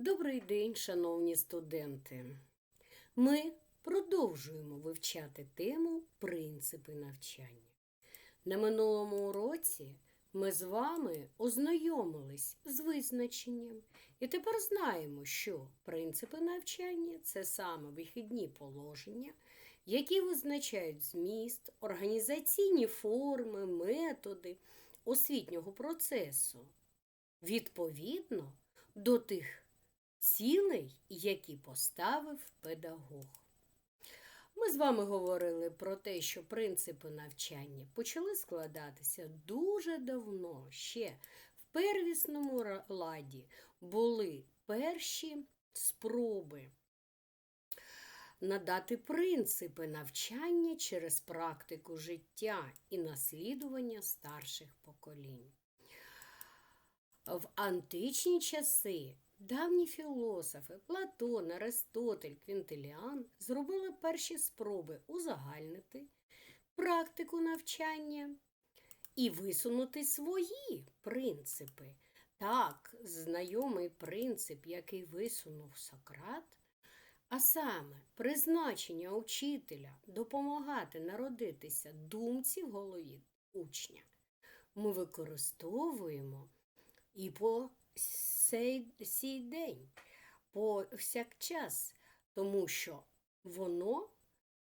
Добрий день, шановні студенти. Ми продовжуємо вивчати тему принципи навчання. На минулому уроці ми з вами ознайомились з визначенням і тепер знаємо, що принципи навчання це саме вихідні положення, які визначають зміст, організаційні форми, методи освітнього процесу відповідно до тих цілей, які поставив педагог. Ми з вами говорили про те, що принципи навчання почали складатися дуже давно. Ще в первісному ладі були перші спроби надати принципи навчання через практику життя і наслідування старших поколінь. В античні часи давні філософи Платон, Аристотель, Квінтиліан зробили перші спроби узагальнити практику навчання і висунути свої принципи. Так, знайомий принцип, який висунув Сократ, а саме призначення учителя допомагати народитися думці в голові учня, ми використовуємо і по сей, сій день, по всякчас, тому що воно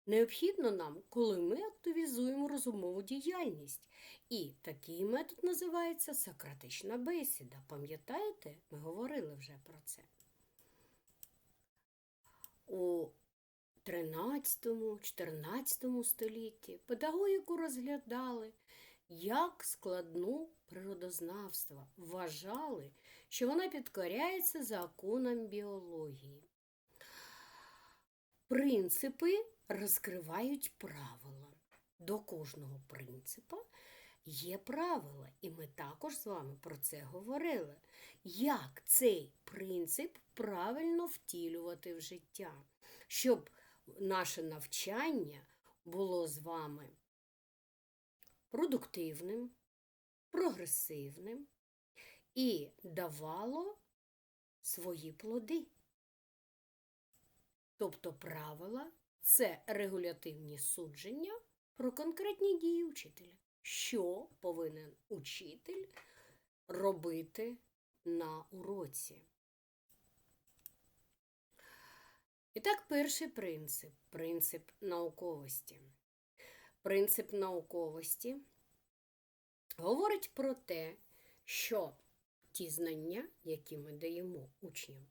необхідно нам, коли ми активізуємо розумову діяльність. І такий метод називається сократична бесіда. Пам'ятаєте, ми говорили вже про це. У 13-14 столітті педагогіку розглядали як складну природознавства, вважали, що вона підкоряється законам біології. Принципи розкривають правила. До кожного принципа є правила, і ми також з вами про це говорили. Як цей принцип правильно втілювати в життя, щоб наше навчання було з вами продуктивним, прогресивним і давало свої плоди. Тобто правила це регулятивні судження про конкретні дії учителя. Що повинен учитель робити на уроці? І так, перший принцип принцип науковості. Принцип науковості говорить про те, що ті знання, які ми даємо учням,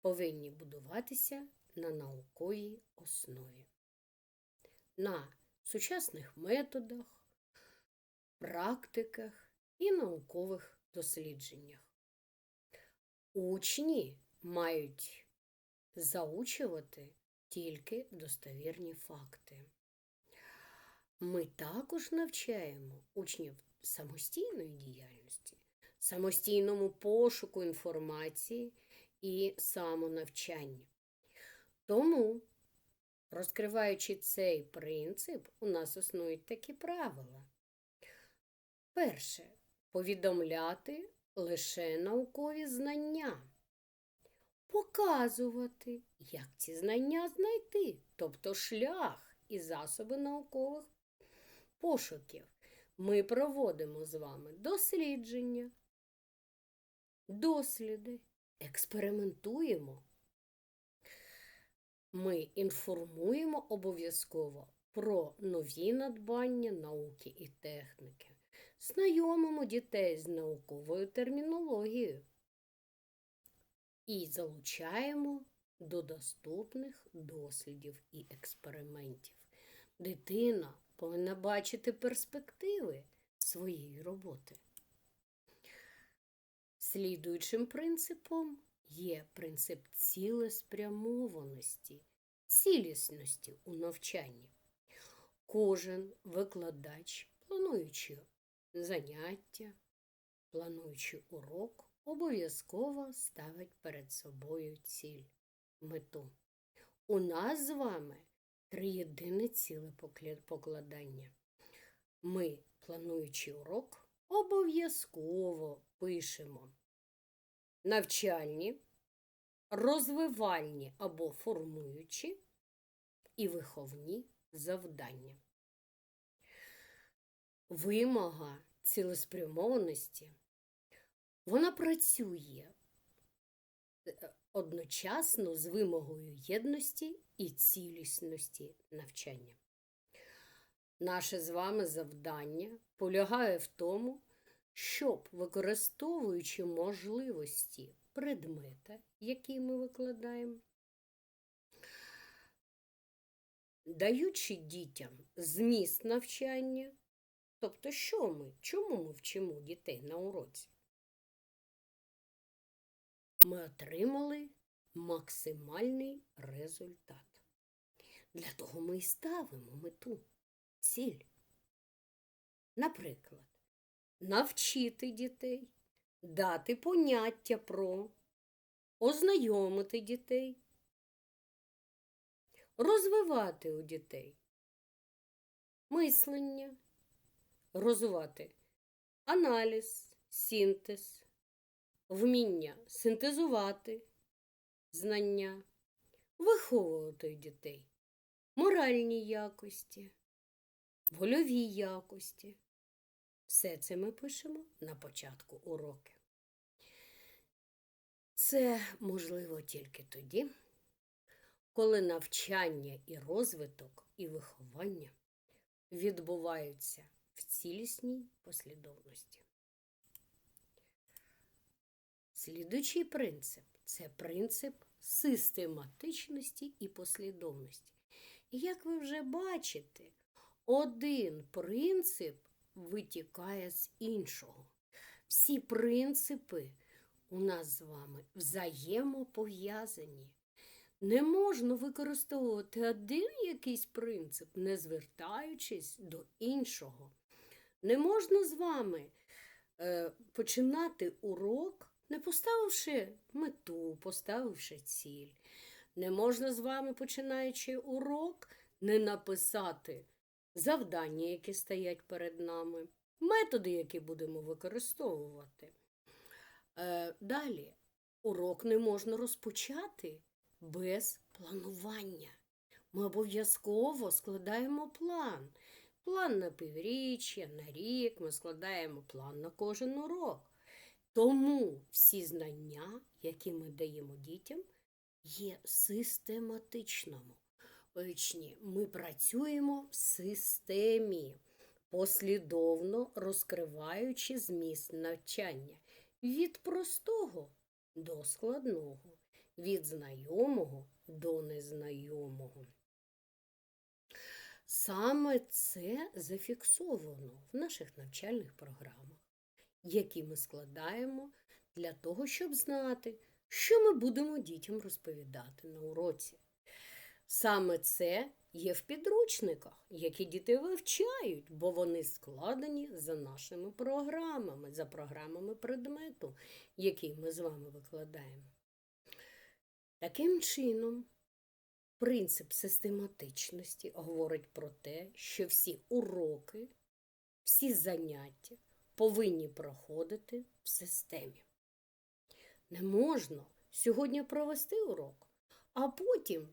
повинні будуватися на науковій основі, на сучасних методах, практиках і наукових дослідженнях. Учні мають заучувати тільки достовірні факти. Ми також навчаємо учнів самостійної діяльності, самостійному пошуку інформації і самонавчанню. Тому, розкриваючи цей принцип, у нас існують такі правила. Перше повідомляти лише наукові знання, показувати, як ці знання знайти, тобто шлях і засоби наукових пошуків. Ми проводимо з вами дослідження, досліди, експериментуємо. Ми інформуємо обов'язково про нові надбання науки і техніки, знайомимо дітей з науковою термінологією і залучаємо до доступних дослідів і експериментів. Дитина повинна бачити перспективи своєї роботи. Слідуючим принципом є принцип цілеспрямованості, цілісності у навчанні. Кожен викладач, плануючи заняття, плануючи урок, обов'язково ставить перед собою ціль, мету. У нас з вами триєдине ціле покладання. Ми, плануючи урок, обов'язково пишемо навчальні, розвивальні або формуючі і виховні завдання. Вимога цілеспрямованості вона працює е, одночасно з вимогою єдності і цілісності навчання. Наше з вами завдання полягає в тому, щоб, використовуючи можливості предмета, який ми викладаємо, даючи дітям зміст навчання, тобто, що ми, чому ми вчимо дітей на уроці, ми отримали максимальний результат. Для того ми і ставимо мету, ціль. Наприклад, навчити дітей, дати поняття про, ознайомити дітей, розвивати у дітей мислення, розвивати аналіз, синтез, вміння синтезувати знання, виховувати у дітей, моральні якості, вольові якості. Все це ми пишемо на початку уроки. Це можливо тільки тоді, коли навчання і розвиток і виховання відбуваються в цілісній послідовності. Слідуючий принцип це принцип систематичності і послідовності. І як ви вже бачите, один принцип витікає з іншого. Всі принципи у нас з вами взаємопов'язані. Не можна використовувати один якийсь принцип, не звертаючись до іншого. Не можна з вами е, починати урок, не поставивши мету, поставивши ціль. Не можна з вами, починаючи урок, не написати завдання, які стоять перед нами, методи, які будемо використовувати. Е, далі, урок не можна розпочати без планування. Ми обов'язково складаємо план. План на півріччя, на рік, ми складаємо план на кожен урок. Тому всі знання, які ми даємо дітям, є систематичними. Очні. Ми працюємо в системі, послідовно розкриваючи зміст навчання від простого до складного, від знайомого до незнайомого. Саме це зафіксовано в наших навчальних програмах, які ми складаємо для того, щоб знати, що ми будемо дітям розповідати на уроці. Саме це є в підручниках, які діти вивчають, бо вони складені за нашими програмами, за програмами предмету, який ми з вами викладаємо. Таким чином, принцип систематичності говорить про те, що всі уроки, всі заняття повинні проходити в системі. Не можна сьогодні провести урок, а потім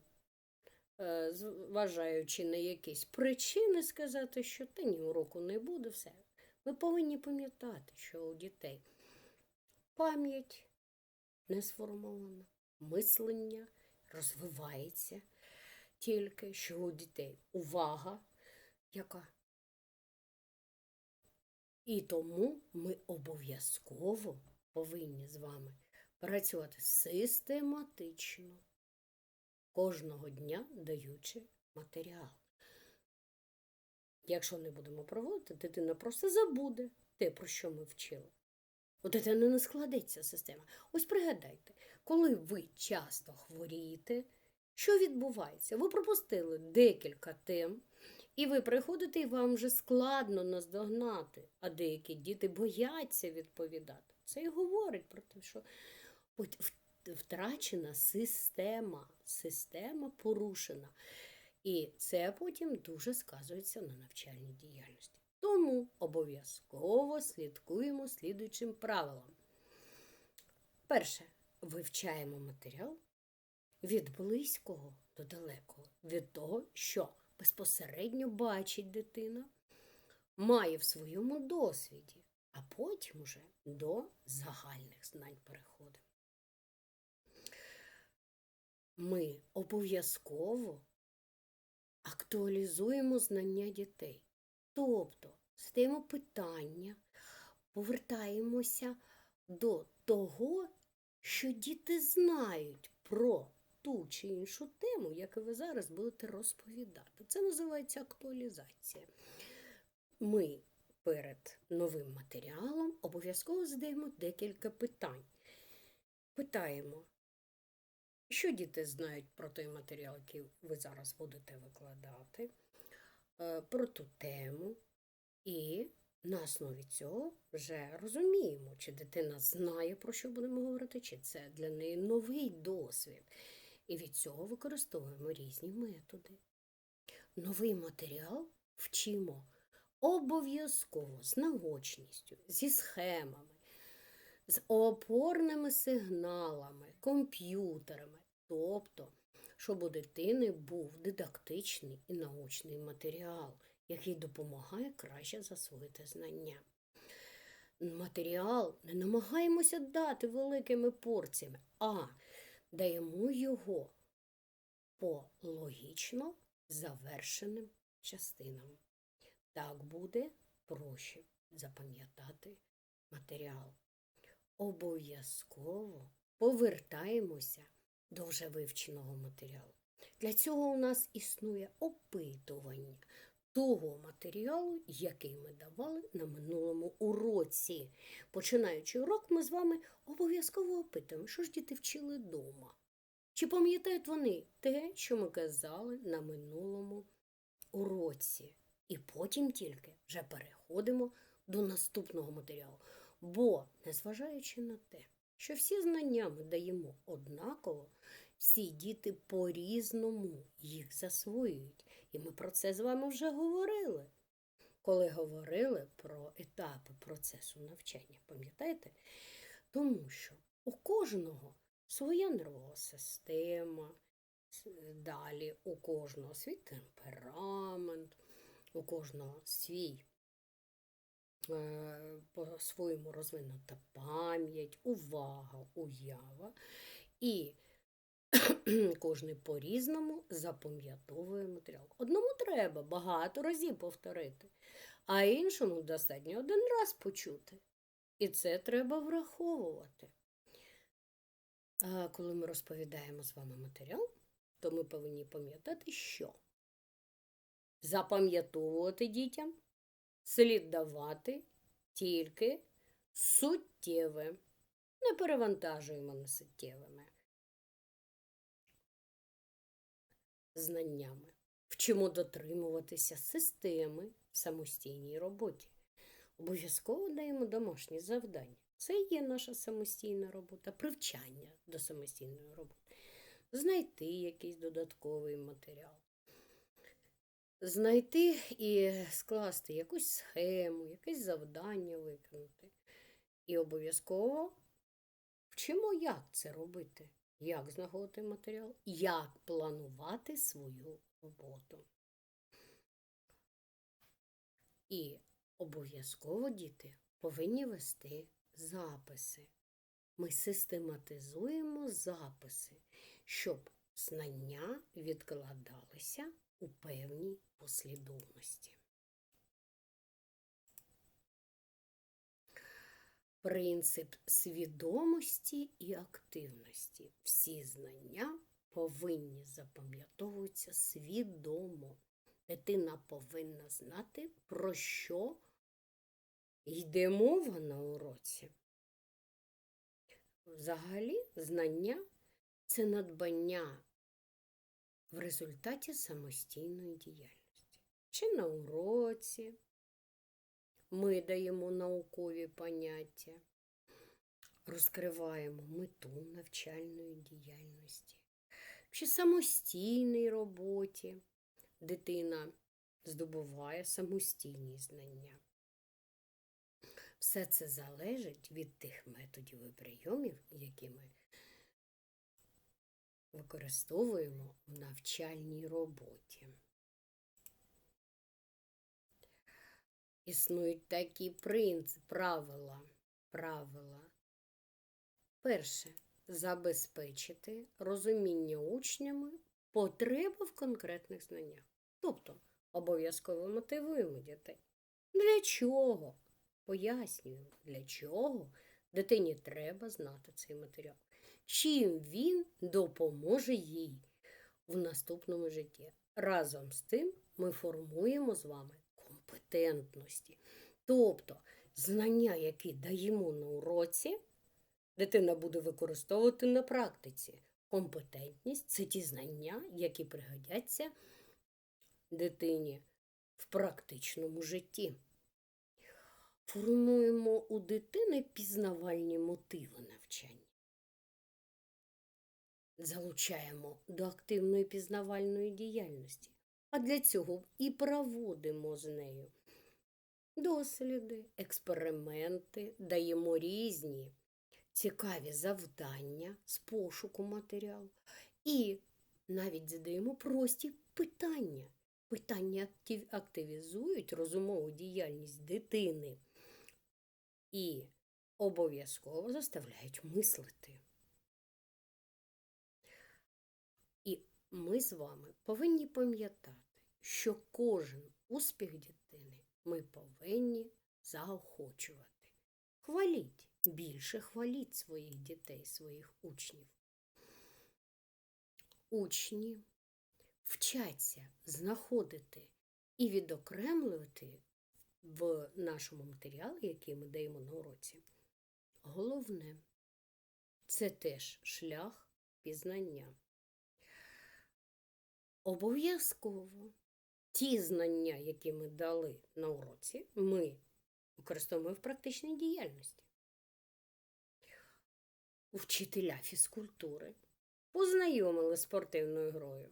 зважаючи на якісь причини, сказати, що та ні, уроку не буде, все. Ви повинні пам'ятати, що у дітей пам'ять не сформована, мислення розвивається тільки, що у дітей увага яка. І тому ми обов'язково повинні з вами працювати систематично кожного дня даючи матеріал. Якщо не будемо проводити, дитина просто забуде те, про що ми вчили. У дитини не складеться система. Ось пригадайте, коли ви часто хворієте, що відбувається? Ви пропустили декілька тем, і ви приходите, і вам вже складно наздогнати, а деякі діти бояться відповідати. Це і говорить про те, що втрачена система, система порушена. І це потім дуже сказується на навчальній діяльності. Тому обов'язково слідкуємо слідуючим правилам. Перше, вивчаємо матеріал від близького до далекого, від того, що безпосередньо бачить дитина, має в своєму досвіді, а потім уже до загальних знань переходимо. Ми обов'язково актуалізуємо знання дітей. Тобто стаємо питання, повертаємося до того, що діти знають про ту чи іншу тему, яку ви зараз будете розповідати. Це називається актуалізація. Ми перед новим матеріалом обов'язково задаємо декілька питань. Питаємо, що діти знають про той матеріал, який ви зараз будете викладати, е, про ту тему, і на основі цього вже розуміємо, чи дитина знає, про що будемо говорити, чи це для неї новий досвід. І від цього використовуємо різні методи. Новий матеріал вчимо обов'язково з наочністю, зі схемами, з опорними сигналами, комп'ютерами. Тобто, щоб у дитини був дидактичний і научний матеріал, який допомагає краще засвоїти знання. Матеріал не намагаємося дати великими порціями, а даємо його по логічно завершеним частинам. Так буде проще запам'ятати матеріал. Обов'язково повертаємося до вже вивченого матеріалу. Для цього у нас існує опитування того матеріалу, який ми давали на минулому уроці. Починаючи урок, ми з вами обов'язково опитуємо, що ж діти вчили вдома. Чи пам'ятають вони те, що ми казали на минулому уроці? І потім тільки вже переходимо до наступного матеріалу. Бо, незважаючи на те, що всі знання ми даємо однаково, всі діти по-різному їх засвоюють. І ми про це з вами вже говорили, коли говорили про етапи процесу навчання. Пам'ятаєте? Тому що у кожного своя нервова система, далі у кожного свій темперамент, у кожного свій по-своєму розвинута пам'ять, увага, уява. І кожний по-різному запам'ятовує матеріал. Одному треба багато разів повторити, а іншому достатньо один раз почути. І це треба враховувати. Коли ми розповідаємо з вами матеріал, то ми повинні пам'ятати, що запам'ятовувати дітям слід давати тільки суттєве. Не перевантажуємо на суттєвими знаннями. Вчимо дотримуватися системи в самостійній роботі. Обов'язково даємо домашні завдання. Це є наша самостійна робота, привчання до самостійної роботи. Знайти якийсь додатковий матеріал. Знайти і скласти якусь схему, якесь завдання виконати. І обов'язково вчимо, як це робити, як знаходити матеріал, як планувати свою роботу. І обов'язково діти повинні вести записи. Ми систематизуємо записи, щоб знання відкладалися у певній послідовності. Принцип свідомості і активності. Всі знання повинні запам'ятовуватися свідомо. Дитина повинна знати, про що йде мова на уроці. Взагалі, знання це надбання в результаті самостійної діяльності. Чи на уроці ми даємо наукові поняття, розкриваємо мету навчальної діяльності, чи самостійній роботі дитина здобуває самостійні знання. Все це залежить від тих методів і прийомів, які ми використовуємо в навчальній роботі. Існують такі принципи, правила. правила. Перше забезпечити розуміння учнями потреби в конкретних знаннях. Тобто обов'язково мотивуємо дітей. Для чого? Пояснюємо, для чого дитині треба знати цей матеріал. Чим він допоможе їй в наступному житті. Разом з тим ми формуємо з вами компетентності. Тобто знання, які даємо на уроці, дитина буде використовувати на практиці. Компетентність це ті знання, які пригодяться дитині в практичному житті. Формуємо у дитини пізнавальні мотиви навчання. Залучаємо до активної пізнавальної діяльності, а для цього і проводимо з нею досліди, експерименти, даємо різні цікаві завдання з пошуку матеріалу і навіть задаємо прості питання. Питання активізують розумову діяльність дитини і обов'язково заставляють мислити. Ми з вами повинні пам'ятати, що кожен успіх дитини ми повинні заохочувати. Хваліть, більше хваліть своїх дітей, своїх учнів. Учні вчаться знаходити і відокремлювати в нашому матеріалі, який ми даємо на уроці. Головне це теж шлях пізнання. Обов'язково ті знання, які ми дали на уроці, ми використовуємо в практичній діяльності. Вчителя фізкультури познайомили з спортивною грою.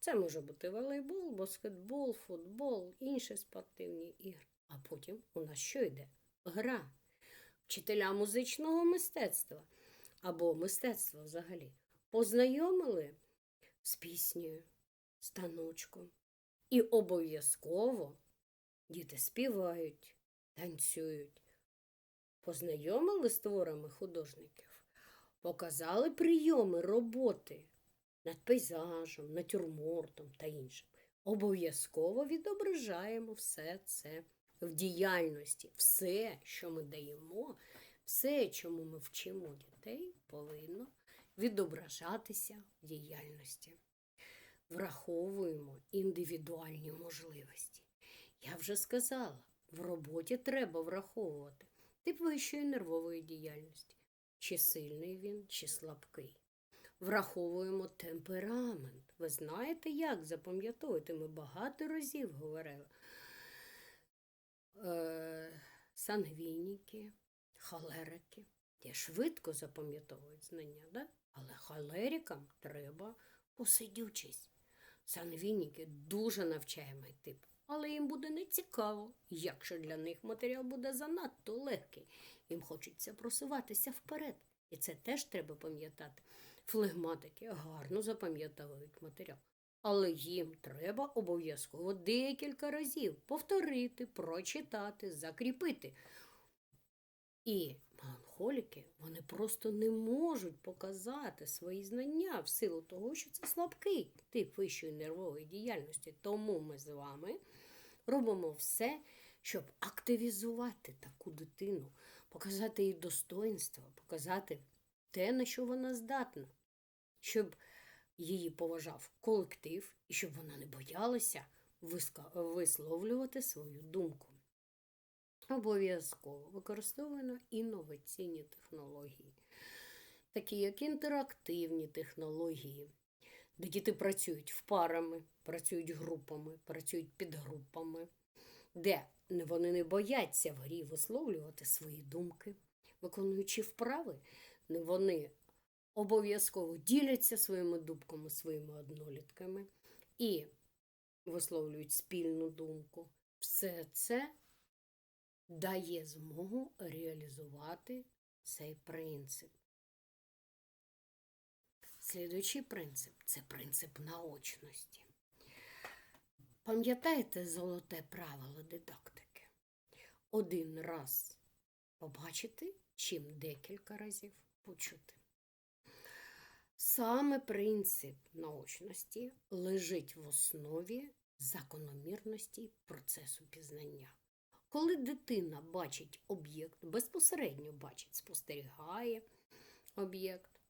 Це може бути волейбол, баскетбол, футбол, інші спортивні ігри. А потім у нас що йде? Гра. Вчителя музичного мистецтва або мистецтва взагалі познайомили з піснею, станочком. І обов'язково діти співають, танцюють, познайомили з творами художників, показали прийоми роботи над пейзажем, натюрмортом та іншим. Обов'язково відображаємо все це в діяльності. Все, що ми даємо, все, чому ми вчимо дітей, повинно відображатися в діяльності. Враховуємо індивідуальні можливості. Я вже сказала, в роботі треба враховувати тип вищої нервової діяльності, чи сильний він, чи слабкий. Враховуємо темперамент. Ви знаєте, як запам'ятовувати? Ми багато разів говорили. Е, Сангвініки, холерики. Ті швидко запам'ятовують знання, да? але холерикам треба посидючись. Сангвініки дуже навчаємий тип, але їм буде нецікаво, якщо для них матеріал буде занадто легкий. Їм хочеться просуватися вперед. І це теж треба пам'ятати. Флегматики гарно запам'ятовують матеріал, але їм треба обов'язково декілька разів повторити, прочитати, закріпити. І меланхоліки вони просто не можуть показати свої знання в силу того, що це слабкий тип вищої нервової діяльності. Тому ми з вами робимо все, щоб активізувати таку дитину, показати їй достоинство, показати те, на що вона здатна, щоб її поважав колектив і щоб вона не боялася висловлювати свою думку. Обов'язково використовуємо інноваційні технології, такі як інтерактивні технології, де діти працюють в парами, працюють групами, працюють підгрупами, де вони не бояться в грі висловлювати свої думки, виконуючи вправи, вони обов'язково діляться своїми думками, своїми однолітками і висловлюють спільну думку. Все це дає змогу реалізувати цей принцип. Слідуючий принцип це принцип наочності. Пам'ятаєте золоте правило дидактики? Один раз побачити, чим декілька разів почути. Саме принцип наочності лежить в основі закономірності процесу пізнання. Коли дитина бачить об'єкт, безпосередньо бачить, спостерігає об'єкт,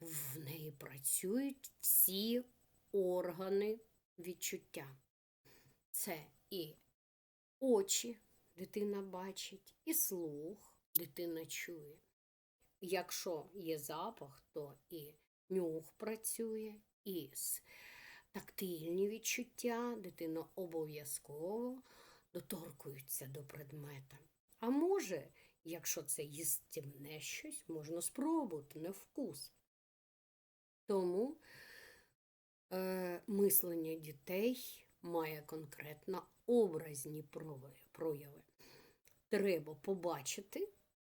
в неї працюють всі органи відчуття. Це і очі дитина бачить, і слух дитина чує. Якщо є запах, то і нюх працює, і тактильні відчуття дитина обов'язково доторкується до предмета. А може, якщо це їстівне щось, можна спробувати на вкус. Тому е, мислення дітей має конкретно образні прояви. Треба побачити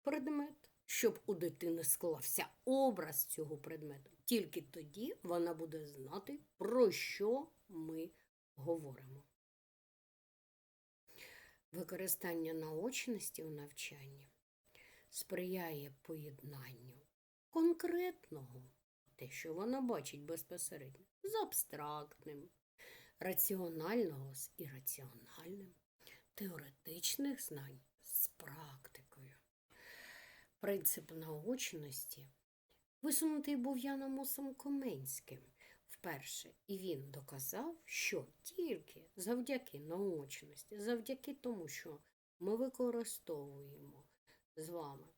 предмет, щоб у дитини склався образ цього предмету. Тільки тоді вона буде знати, про що ми говоримо. Використання наочності у навчанні сприяє поєднанню конкретного, те, що вона бачить безпосередньо, з абстрактним, раціонального з ірраціональним, теоретичних знань з практикою. Принцип наочності висунутий був Яном Осом Коменським вперше, і він доказав, що тільки завдяки наочності, завдяки тому, що ми використовуємо з вами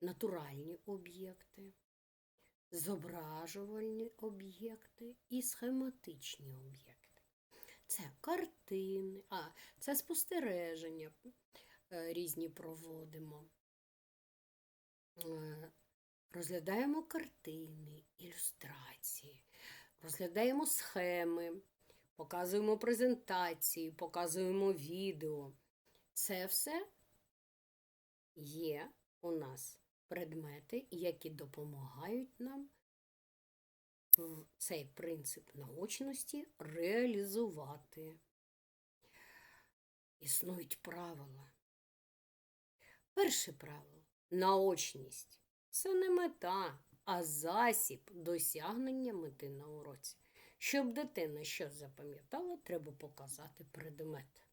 натуральні об'єкти, зображувальні об'єкти і схематичні об'єкти. Це картини, а це спостереження е, різні проводимо. Розглядаємо картини, ілюстрації, розглядаємо схеми, показуємо презентації, показуємо відео. Це все є у нас предмети, які допомагають нам цей принцип наочності реалізувати. Існують правила. Перше правило наочність це не мета, а засіб досягнення мети на уроці. Щоб дитина щось запам'ятала, треба показати предмет.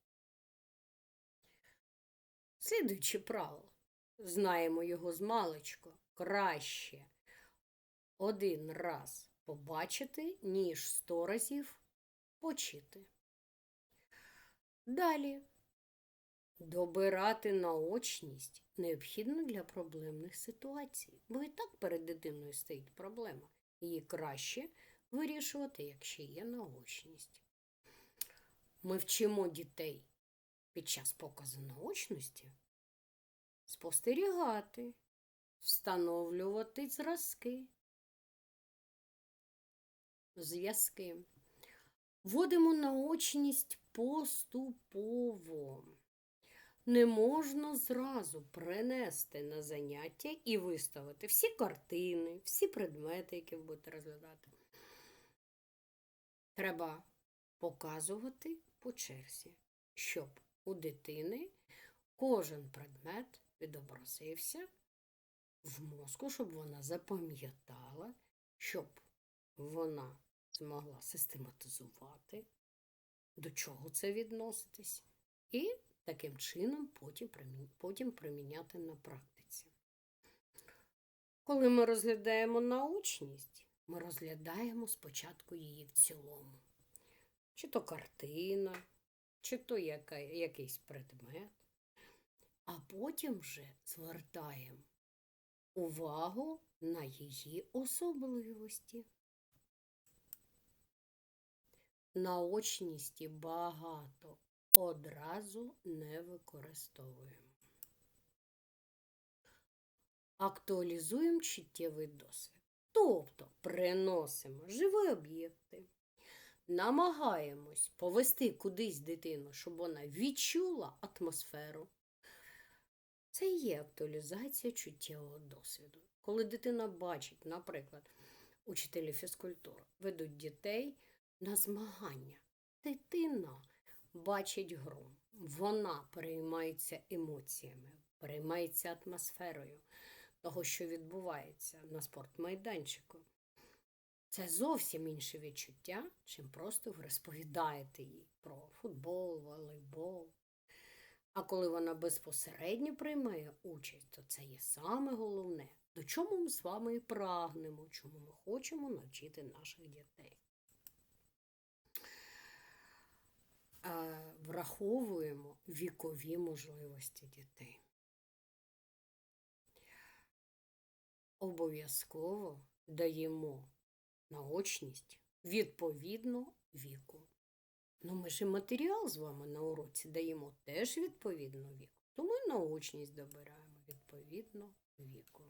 Слідуюче правило. Знаємо його з маличку. Краще один раз побачити, ніж сто разів почити. Далі. Добирати наочність необхідно для проблемних ситуацій, бо і так перед дитиною стоїть проблема. Її краще вирішувати, якщо є наочність. Ми вчимо дітей під час показу наочності спостерігати, встановлювати зразки, зв'язки. Вводимо наочність поступово. Не можна зразу принести на заняття і виставити всі картини, всі предмети, які ви будете розглядати. Треба показувати по черзі, щоб у дитини кожен предмет відобразився в мозку, щоб вона запам'ятала, щоб вона змогла систематизувати, до чого це відноситись, і таким чином потім, приміняти на практиці. Коли ми розглядаємо научність, ми розглядаємо спочатку її в цілому. Чи то картина, чи то яка, якийсь предмет, а потім вже звертаємо увагу на її особливості. Наочності багато одразу не використовуємо. Актуалізуємо чуттєвий досвід. Тобто приносимо живі об'єкти, намагаємось повести кудись дитину, щоб вона відчула атмосферу Це і є актуалізація чуттєвого досвіду. Коли дитина бачить, наприклад, учителі фізкультури ведуть дітей на змагання. Дитина бачить гру, вона переймається емоціями, переймається атмосферою того, що відбувається на спортмайданчику. Це зовсім інше відчуття, чим просто ви розповідаєте їй про футбол, волейбол. А коли вона безпосередньо приймає участь, то це є саме головне, до чому ми з вами і прагнемо, чому ми хочемо навчити наших дітей. Е, Враховуємо вікові можливості дітей. Обов'язково даємо наочність відповідно віку. Ну, ми ж і матеріал з вами на уроці даємо теж відповідно віку. Тому і наочність добираємо відповідно віку.